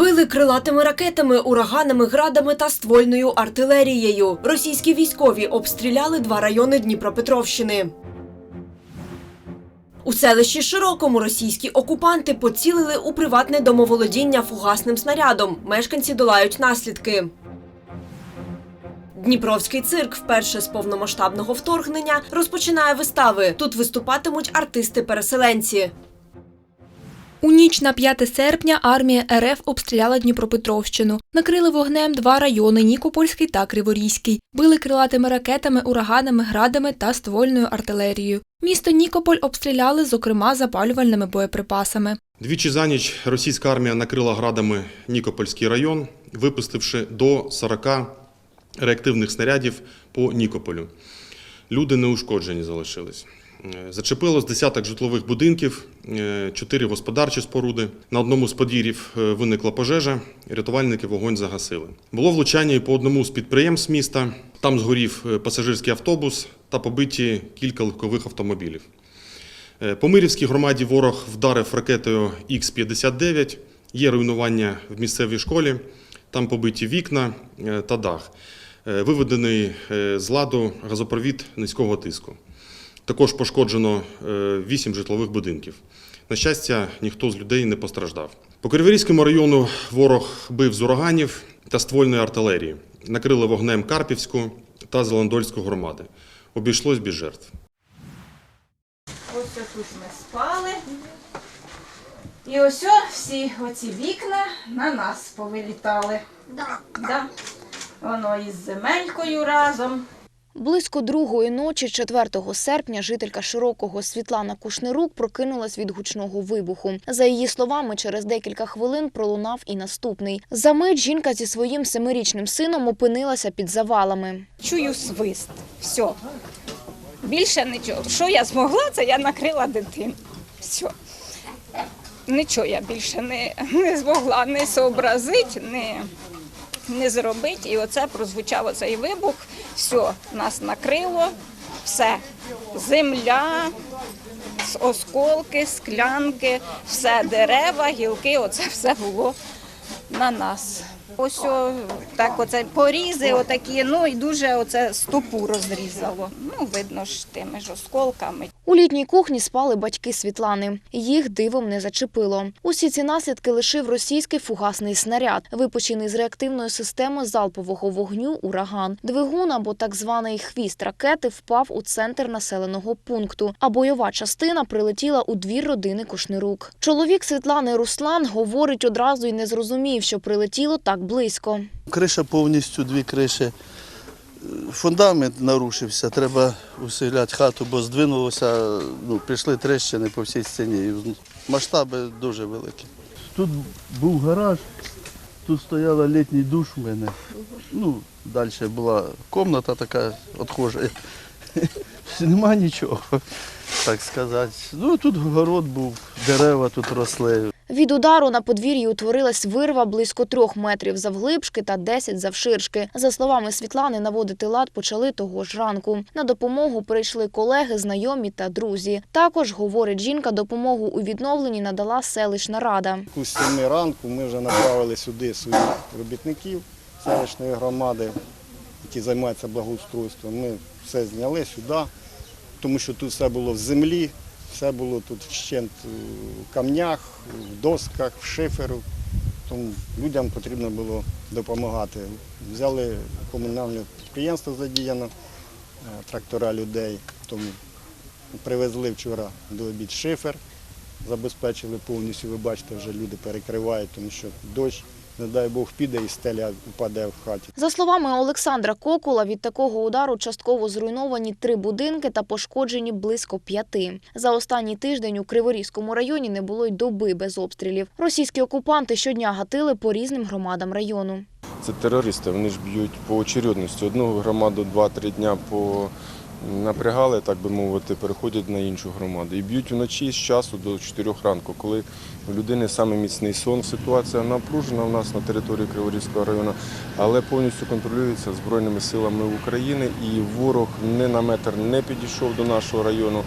Били крилатими ракетами, ураганами, градами та ствольною артилерією. Російські військові обстріляли два райони Дніпропетровщини. У селищі Широкому російські окупанти поцілили у приватне домоволодіння фугасним снарядом. Мешканці долають наслідки. Дніпровський цирк вперше з повномасштабного вторгнення розпочинає вистави. Тут виступатимуть артисти-переселенці. У ніч на 5 серпня армія РФ обстріляла Дніпропетровщину. Накрили вогнем два райони Нікопольський та Криворізький. Били крилатими ракетами, ураганами, градами та ствольною артилерією. Місто Нікополь обстріляли, зокрема, запалювальними боєприпасами. Двічі за ніч російська армія накрила градами Нікопольський район, випустивши до 40 реактивних снарядів по Нікополю. Люди неушкоджені залишились. Е, Зачепило з десяток житлових будинків, е, чотири господарчі споруди. На одному з подвір'їв е, виникла пожежа, рятувальники вогонь загасили. Було влучання і по одному з підприємств міста. Там згорів пасажирський автобус та побиті кілька легкових автомобілів. По Мирівській громаді ворог вдарив ракетою Х-59. Є руйнування в місцевій школі, там побиті вікна та дах. Виведений з ладу газопровід низького тиску. Також пошкоджено 8 житлових будинків. На щастя, ніхто з людей не постраждав. По Криворізькому району ворог бив з ураганів та ствольної артилерії. Накрили вогнем Карпівську та Зеландольську громади. Обійшлось без жертв. Ось тут ми спали. І ось о, всі оці вікна на нас повилітали. Да. Да. Воно із земелькою разом. Близько другої ночі, 4 серпня, жителька Широкого Світлана Кушнирук прокинулась від гучного вибуху. За її словами, через декілька хвилин пролунав і наступний. За мить жінка зі своїм семирічним сином опинилася під завалами. чую свист. Все. Більше нічого. Що я змогла, це я накрила дитину. Все. Нічого я більше не, не змогла не зобразити, не, не зробити. І оце прозвучав оцей вибух. Все, нас накрило, все. Земля, осколки, склянки, все дерева, гілки, оце все було на нас. Ось о, так оце порізи отакі, ну і дуже оце стопу розрізало. Ну, видно ж тими ж осколками. У літній кухні спали батьки Світлани. Їх дивом не зачепило. Усі ці наслідки лишив російський фугасний снаряд, випущений з реактивної системи залпового вогню ураган. Двигун або так званий хвіст ракети впав у центр населеного пункту, а бойова частина прилетіла у двір родини Кушнирук. Чоловік Світлани Руслан говорить одразу й не зрозумів, що прилетіло так близько. Криша повністю, дві криші. Фундамент нарушився, треба усиляти хату, бо здвинулося, ну, пішли тріщини по всій стіні. Масштаби дуже великі. Тут був гараж, тут стояла літній душ у мене. Ну, далі була кімната така відхожа. Нема нічого, так сказати. Ну, тут город був, дерева тут росли. Від удару на подвір'ї утворилась вирва близько трьох метрів завглибшки та 10 завширшки. За словами Світлани, наводити лад почали того ж ранку. На допомогу прийшли колеги, знайомі та друзі. Також, говорить жінка, допомогу у відновленні надала селищна рада. У 7 ранку ми вже направили сюди своїх робітників селищної громади, які займаються благоустройством. Ми все зняли сюди, тому що тут все було в землі, все було тут вщент в камнях, в досках, в шиферу. Тому людям потрібно було допомагати. Взяли комунальне підприємство задіяно, е, трактора людей. Тому привезли вчора до обід шифер забезпечили повністю. Ви бачите, вже люди перекривають, тому що дощ, не дай Бог, піде і стеля впаде в хаті. За словами Олександра Кокула, від такого удару частково зруйновані три будинки та пошкоджені близько п'яти. За останній тиждень у Криворізькому районі не було й доби без обстрілів. Російські окупанти щодня гатили по різним громадам району. Це терористи, вони ж б'ють по очередності. Одну громаду 2-3 дня по напрягали, так би мовити, переходять на іншу громаду. І б'ють вночі з часу до 4 ранку, коли у людини саме міцний сон. Ситуація напружена у нас на території Криворізького району, але повністю контролюється Збройними силами України і ворог не на метр не підійшов до нашого району.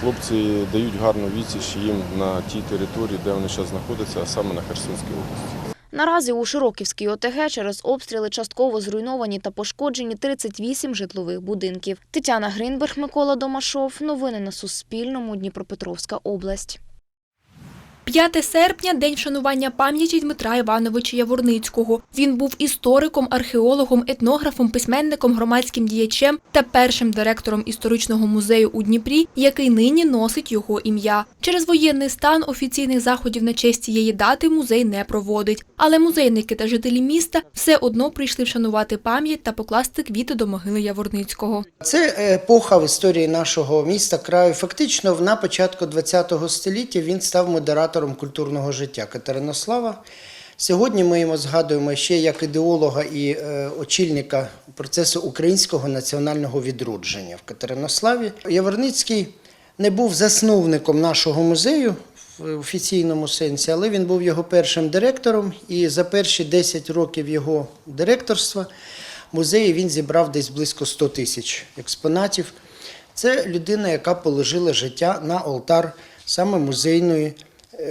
Хлопці дають гарну відсіч їм на тій території, де вони зараз знаходяться, а саме на Херсонській області. Наразі у Широківській ОТГ через обстріли частково зруйновані та пошкоджені 38 житлових будинків. Тетяна Гринберг, Микола Домашов. Новини на Суспільному. Дніпропетровська область. 5 серпня – день вшанування пам'яті Дмитра Івановича Яворницького. Він був істориком, археологом, етнографом, письменником, громадським діячем та першим директором історичного музею у Дніпрі, який нині носить його ім'я. Через воєнний стан офіційних заходів на честь цієї дати музей не проводить. Але музейники та жителі міста все одно прийшли вшанувати пам'ять та покласти квіти до могили Яворницького. Це епоха в історії нашого міста краю. Фактично, на початку ХХ століття він став модератором культурного життя Катеринослава. Сьогодні ми його згадуємо ще як ідеолога і е, очільника процесу українського національного відродження в Катеринославі. Яворницький не був засновником нашого музею в офіційному сенсі, але він був його першим директором, і за перші 10 років його директорства музеї він зібрав десь близько 100 тисяч експонатів. Це людина, яка положила життя на алтар саме музейної е,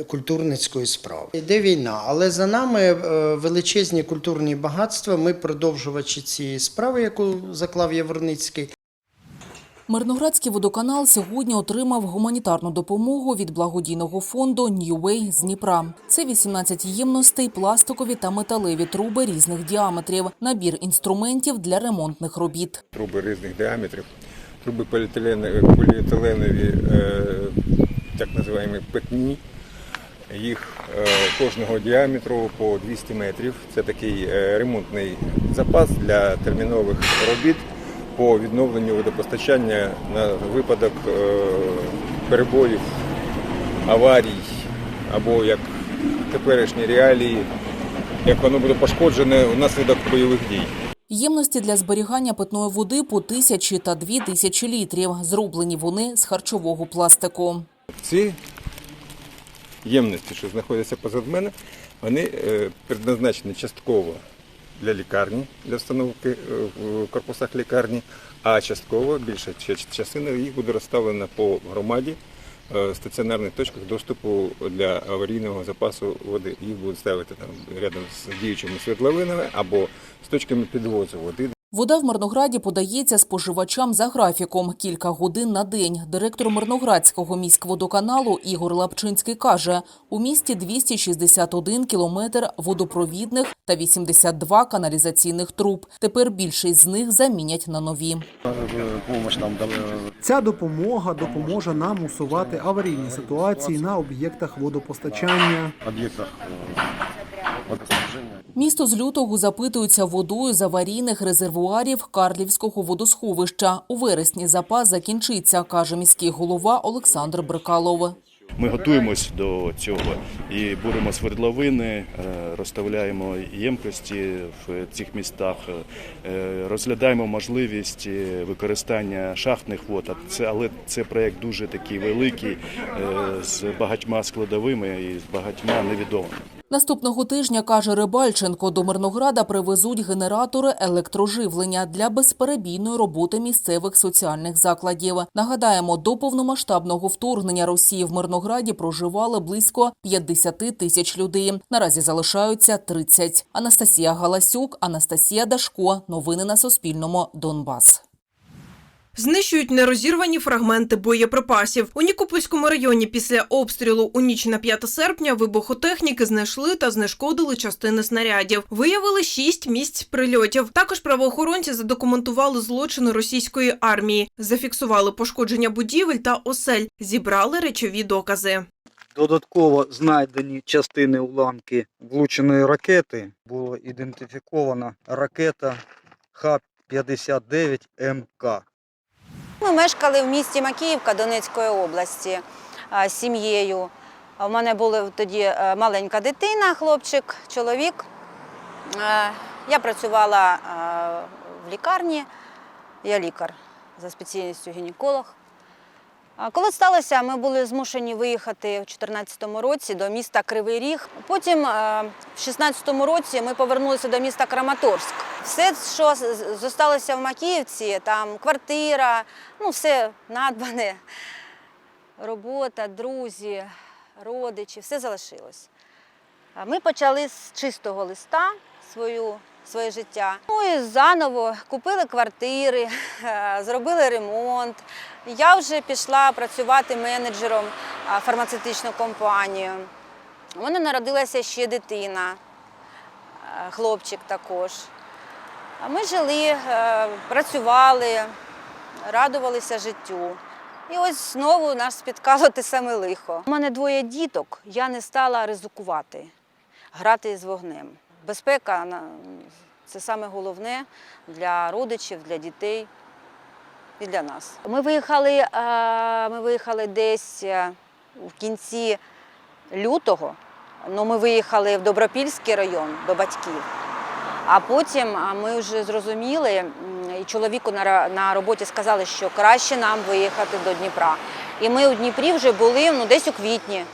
культурницької справи. Йде війна, але за нами е, величезні культурні багатства. Ми продовжувачі цієї справи, яку заклав Яворницький. Мирноградський водоканал сьогодні отримав гуманітарну допомогу від благодійного фонду New Way з Дніпра. Це 18 ємностей, пластикові та металеві труби різних діаметрів, набір інструментів для ремонтних робіт. труби різних діаметрів, труби поліетиленові, поліетиленові е, так називаємо пекні. Їх е, кожного діаметру по 200 метрів. Це такий е, ремонтний запас для термінових робіт по відновленню водопостачання на випадок е, перебоїв, аварій або як теперішні реалії, як воно буде пошкоджене внаслідок бойових дій. Ємності для зберігання питної води по тисячі та дві тисячі літрів. Зроблені вони з харчового пластику. Ці ємності, що знаходяться позад мене, вони е, предназначені частково для лікарні, для встановки е, в корпусах лікарні, а частково більша частина їх буде розставлена по громаді е, в стаціонарних точках доступу для аварійного запасу води. Їх будуть ставити там рядом з діючими світловинами або з точками підвозу води. Вода в Мирнограді подається споживачам за графіком кілька годин на день. Директор Мирноградського міськводоканалу Ігор Лапчинський каже, у місті 261 кілометр водопровідних та 82 каналізаційних труб. Тепер більшість з них замінять на нові. Ця допомога допоможе нам усувати аварійні ситуації на об'єктах водопостачання. Місто з лютого запитується водою з аварійних резервуарів Карлівського водосховища. У вересні запас закінчиться, каже міський голова Олександр Брикалов. Ми готуємось до цього і будемо свердловини, е, розставляємо ємкості в цих містах, е, розглядаємо можливість е, використання шахтних вод. Це але це проект дуже такий великий з багатьма складовими і з багатьма невідомими. Наступного тижня, каже Рибальченко, до Мирнограда привезуть генератори електроживлення для безперебійної роботи місцевих соціальних закладів. Нагадаємо, до повномасштабного вторгнення Росії в Мирнограді проживали близько 50 тисяч людей. Наразі залишаються 30. Анастасія Галасюк, Анастасія Дашко. Новини на Суспільному. Донбас. Знищують нерозірвані фрагменти боєприпасів. У Нікопольському районі після обстрілу у ніч на 5 серпня вибухотехніки знайшли та знешкодили частини снарядів. Виявили шість місць прильотів. Також правоохоронці задокументували злочини російської армії, зафіксували пошкодження будівель та осель, зібрали речові докази. Додатково знайдені частини уламки влученої ракети. Було ідентифіковано ракета Х-59МК. Ми мешкали в місті Макіївка Донецької області з сім'єю. У мене була тоді е, маленька дитина, хлопчик, чоловік. Я працювала в лікарні, я лікар за спеціальністю гінеколог. Коли сталося, ми були змушені виїхати у 2014 році до міста Кривий Ріг. Потім е, в 2016 році ми повернулися до міста Краматорськ. Все, що зосталося в Макіївці, там квартира, ну все надбане, робота, друзі, родичі, все залишилось. Ми почали з чистого листа свою, своє життя. Ну і заново купили квартири, е, зробили ремонт. Я вже пішла працювати менеджером а, в. У мене народилася ще дитина, е, хлопчик також. Ми жили, е, працювали, радувалися життю. І ось знову нас спіткало те саме лихо. У мене двоє діток, я не стала ризикувати, грати з вогнем. Безпека це саме головне для родичів, для дітей і для нас. Ми виїхали, е, ми виїхали десь е, в кінці лютого. Ну, ми виїхали в Добропільський район до батьків. А потім ми вже зрозуміли, і чоловіку на, на роботі сказали, що краще нам виїхати до Дніпра. І ми у Дніпрі вже були ну, десь у квітні,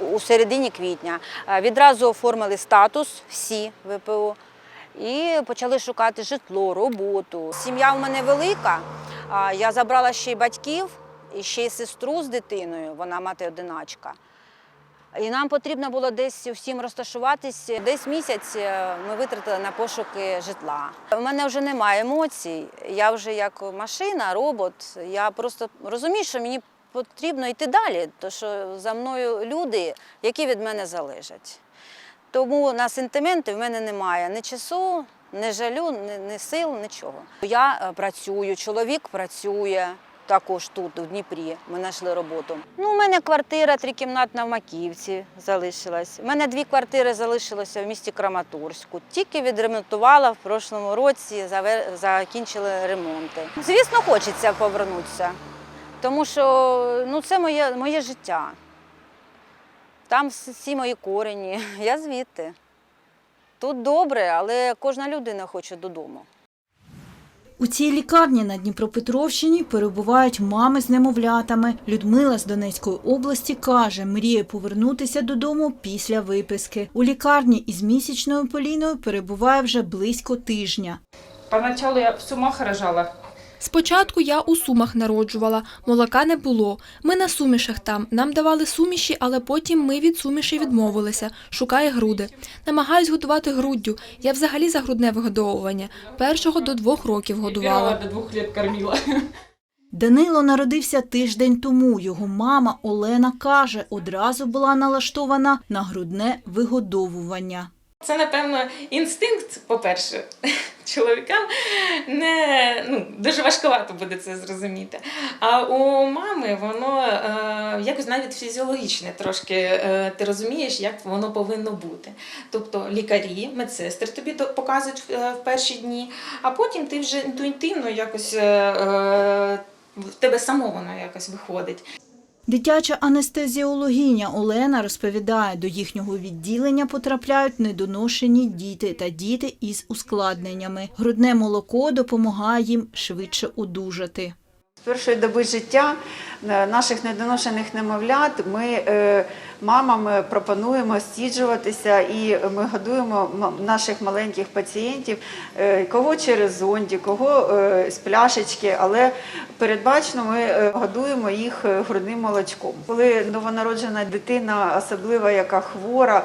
у- середині квітня. Е, Відразу оформили статус всі ВПО і почали шукати житло, роботу. Сім'я у мене велика. Я забрала ще й батьків, і ще й сестру з дитиною, вона мати одиначка. І нам потрібно було десь всім розташуватись. Десь місяць е, ми витратили на пошуки житла. У мене вже немає емоцій. Я вже як машина, робот. Я просто розумію, що мені потрібно йти далі, тому що за мною люди, які від мене залежать. Тому на сентименти в мене немає ні часу, ні жалю, ні, ні сил, нічого. Я е, працюю, чоловік працює. Також тут, у Дніпрі, ми знайшли роботу. Ну, у мене квартира трикімнатна в Макіївці залишилась. У мене дві квартири залишилося в місті Краматорську. Тільки відремонтувала в прошлому році, закінчили ремонти. Звісно, хочеться повернутися, тому що ну, це моє, моє життя. Там всі мої корені. Я звідти. Тут добре, але кожна людина хоче додому. У цій лікарні на Дніпропетровщині перебувають мами з немовлятами. Людмила з Донецької області каже, мріє повернутися додому після виписки. У лікарні із місячною Поліною перебуває вже близько тижня. Поначалу я в сумах рожала. Спочатку я у сумах народжувала, молока не було. Ми на сумішах там. Нам давали суміші, але потім ми від суміші відмовилися. Шукає груди. Намагаюсь годувати груддю. Я взагалі за грудне вигодовування. Першого до двох років годувала. до двох лет кормила. Данило народився тиждень тому. Його мама Олена каже, одразу була налаштована на грудне вигодовування. Це, напевно, інстинкт, по-перше, чоловікам не ну, дуже важкувато буде це зрозуміти. А у мами воно е, якось навіть фізіологічне трошки. Е, ти розумієш, як воно повинно бути. Тобто лікарі, медсестри тобі показують е, в перші дні, а потім ти вже інтуїтивно якось. Е, е, в тебе само воно якось виходить. Дитяча анестезіологиня Олена розповідає, до їхнього відділення потрапляють недоношені діти та діти із ускладненнями. Грудне молоко допомагає їм швидше одужати. Першої доби життя е, наших недоношених немовлят ми е, мамам е, пропонуємо стіджуватися і ми годуємо наших маленьких пацієнтів, кого через зонді, кого з пляшечки, але передбачено ми годуємо їх грудним молочком. Коли новонароджена дитина, особливо яка хвора,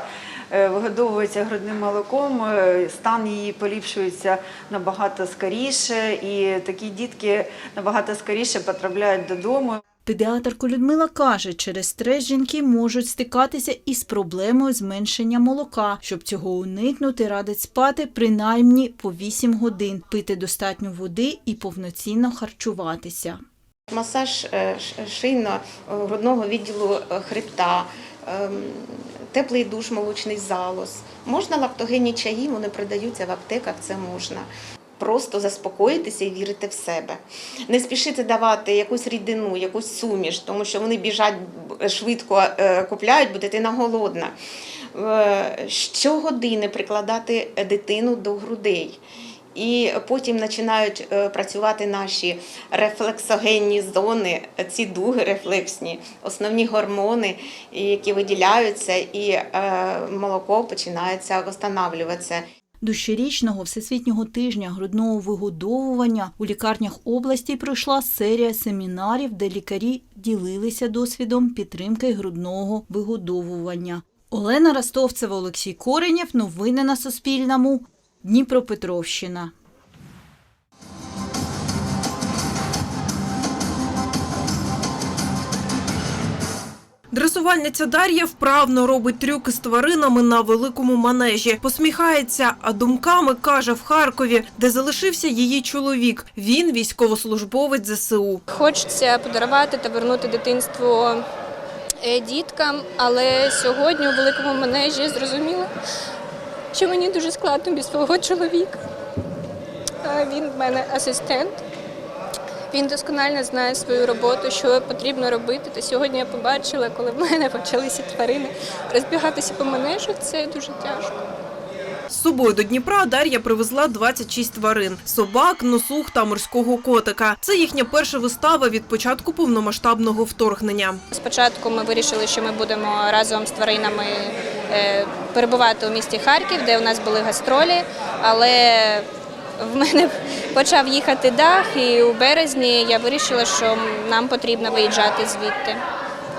вигодовується грудним молоком, е, стан її поліпшується набагато скоріше, і такі дітки набагато скоріше потрапляють додому. Педіатрка Людмила каже, через стрес жінки можуть стикатися із проблемою зменшення молока. Щоб цього уникнути, радить спати принаймні по 8 годин, пити достатньо води і повноцінно харчуватися. Масаж е, шийно-грудного відділу е, хребта, ем, теплий душ, молочний залоз. Можна лактогенні чаї, вони продаються в аптеках, це можна. Просто заспокоїтися і вірити в себе. Не спішити давати якусь рідину, якусь суміш, тому що вони біжать швидко е, купляють, бо дитина голодна. Е, Щогодини прикладати дитину до грудей. І потім починають е, працювати наші рефлексогенні зони, ці дуги рефлексні, основні гормони, які виділяються, і е, молоко починається встановлюватися. До щорічного всесвітнього тижня грудного вигодовування у лікарнях області пройшла серія семінарів, де лікарі ділилися досвідом підтримки грудного вигодовування. Олена Ростовцева, Олексій Коренєв. Новини на Суспільному. Дніпропетровщина. Дресувальниця Дар'я вправно робить трюки з тваринами на великому манежі. Посміхається, а думками каже в Харкові, де залишився її чоловік. Він військовослужбовець ЗСУ. Хочеться подарувати та вернути дитинство е, діткам, але сьогодні у великому манежі зрозуміла, що мені дуже складно без свого чоловіка. Він в мене асистент. Він досконально знає свою роботу, що потрібно робити. Та сьогодні я побачила, коли в мене почалися тварини розбігатися по менежу, це дуже тяжко. З собою до Дніпра Дар'я привезла 26 тварин: собак, носух та морського котика. Це їхня перша вистава від початку повномасштабного вторгнення. Спочатку ми вирішили, що ми будемо разом з тваринами е, перебувати у місті Харків, де у нас були гастролі, але в мене почав їхати дах, і у березні я вирішила, що нам потрібно виїжджати звідти.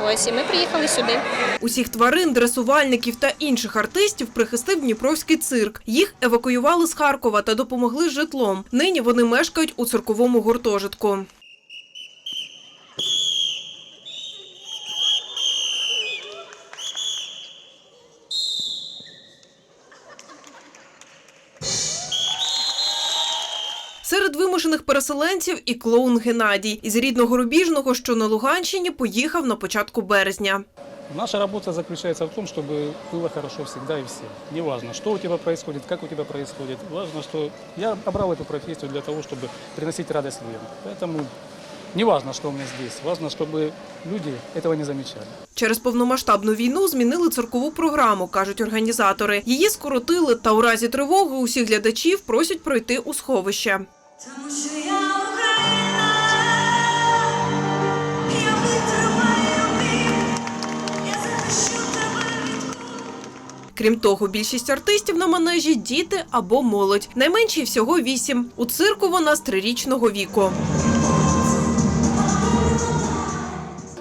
Ось і ми приїхали сюди. Усіх тварин, дресувальників та інших артистів прихистив Дніпровський цирк. Їх евакуювали з Харкова та допомогли з житлом. Нині вони мешкають у цирковому гуртожитку. вимушених переселенців і клоун Геннадій із рідного Рубіжного, що на Луганщині, поїхав на початку березня. Наша работа заключается в том, чтобы было хорошо всегда и всем. Неважно, что у тебя происходит, как у тебя происходит. Важно, что я обрал эту профессию для того, чтобы приносить радость людям. Поэтому неважно, что у меня здесь. Важно, чтобы люди этого не замечали. Через повномасштабну війну змінили циркову програму, кажуть організатори. Її скоротили та у разі тривоги усіх глядачів просять пройти у сховище. Крім того, більшість артистів на манежі діти або молодь. Найменші всього вісім. У цирку вона з трирічного віку.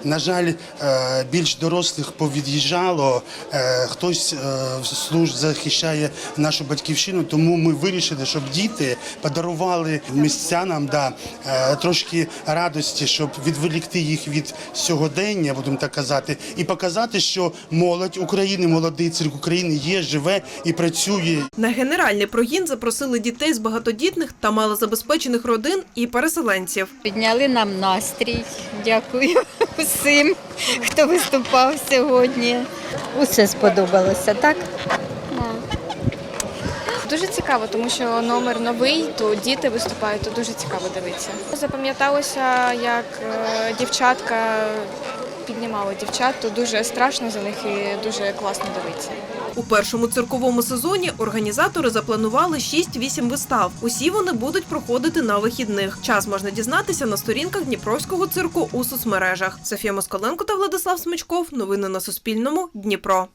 На жаль, е, більш дорослих повід'їжджало, е, хтось е, служ захищає нашу батьківщину, тому ми вирішили, щоб діти подарували містянам да, трошки радості, щоб відволікти їх від сьогодення, будемо так казати, і показати, що молодь України, молодий цирк України є, живе і працює. На генеральний прогін запросили дітей з багатодітних та малозабезпечених родин і переселенців. Підняли нам настрій. Дякую усім, хто виступав сьогодні. Усе сподобалося, так? Дуже цікаво, тому що номер новий, то діти виступають, то дуже цікаво дивитися. Запам'яталося, як е, дівчатка піднімала дівчат, то дуже страшно за них і дуже класно дивитися. У першому цирковому сезоні організатори запланували 6-8 вистав. Усі вони будуть проходити на вихідних. Час можна дізнатися на сторінках Дніпровського цирку у соцмережах. Софія Москаленко та Владислав Смичков. Новини на Суспільному. Дніпро.